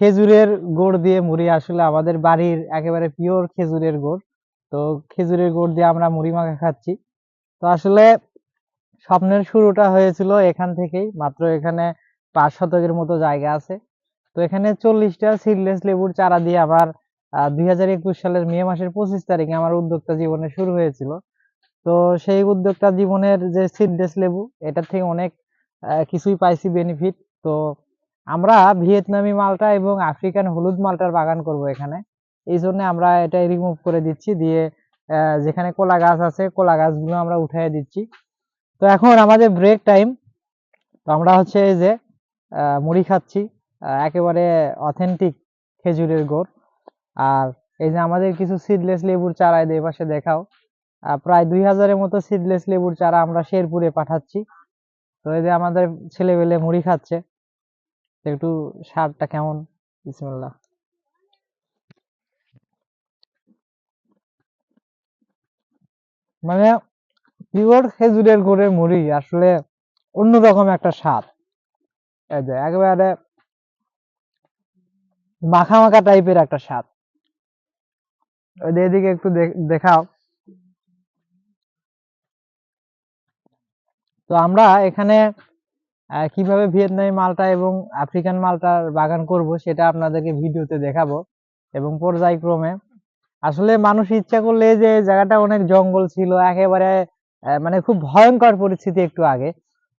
খেজুরের গুড় দিয়ে মুড়ি আসলে আমাদের বাড়ির একেবারে পিওর খেজুরের গুড়। তো খেজুরের গুড় দিয়ে আমরা মুড়ি মাখা খাচ্ছি। তো আসলে স্বপ্নের শুরুটা হয়েছিল এখান থেকেই, মাত্র এখানে পাঁচ শতকের মতো জায়গা আছে। তো এখানে চল্লিশটা সিডলেস লেবুর চারা দিয়ে আমার দুই হাজার একুশ সালের মে মাসের পঁচিশ তারিখে আমার উদ্যোক্তা জীবনে শুরু হয়েছিল। তো সেই উদ্যোক্তা জীবনের যে সিডলেস লেবু, এটার থেকে অনেক কিছুই পাইছি বেনিফিট তো আমরা ভিয়েতনামি মালটা এবং আফ্রিকান হলুদ মালটার বাগান করব এখানে। এই জন্য আমরা এটা রিমুভ করে দিচ্ছি, দিয়ে যেখানে কলা গাছ আছে, কলা গাছগুলো আমরা উঠিয়ে দিচ্ছি। তো এখন আমাদের ব্রেক টাইম তো আমরা হচ্ছে এই যে মুড়ি খাচ্ছি একেবারে অথেন্টিক খেজুরের গোড়। আর এই যে আমাদের কিছু সিডলেস লেবুর চারা এদের পাশে দেখাও। প্রায় দুই হাজারের মতো সিডলেস লেবুর চারা আমরা শেরপুরে পাঠাচ্ছি। তো এই যে আমাদের ছেলেবেলে মুড়ি খাচ্ছে। একটু স্বাদটা কেমন? বিসমিল্লাহ। মানে পিওর খেজুরের গুড়ের মুড়ি আসলে অন্যরকম একটা স্বাদ। এই যে একেবারে মাখা মাখা টাইপের একটা স্বাদ। ওই এদিকে একটু দেখাও। তো আমরা এখানে কীভাবে ভিয়েতনামি মালটা এবং আফ্রিকান মালটার বাগান করব সেটা আপনাদেরকে ভিডিওতে দেখাবো এবং পর্যায়ক্রমে। আসলে মানুষ ইচ্ছা করলে যে জায়গাটা অনেক জঙ্গল ছিল, একেবারে মানে খুব ভয়ঙ্কর পরিস্থিতি একটু আগে।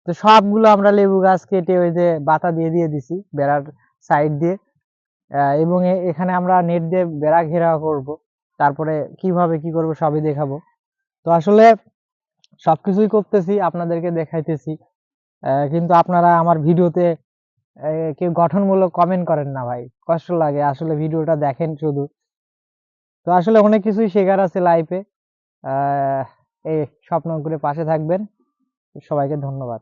তো সবগুলো আমরা লেবু গাছ কেটে ওই যে বাতা দিয়ে দিয়ে দিছি বেড়ার সাইড দিয়ে। এবং এখানে আমরা নেট দিয়ে বেড়া ঘেরাও করব। তারপরে কীভাবে কি করব সবই দেখাবো। তো আসলে সবকিছুই করতেছি, আপনাদেরকে দেখাইতেছি। কিন্তু আপনারা আমার ভিডিওতে কেউ গঠনমূলক কমেন্ট করেন না ভাই। কষ্ট লাগে আসলে ভিডিওটা দেখেন শুধু। তো আসলে অনেক কিছুই শেখার আছে লাইফে এই স্বপ্ন করে পাশে থাকবেন। সবাইকে ধন্যবাদ।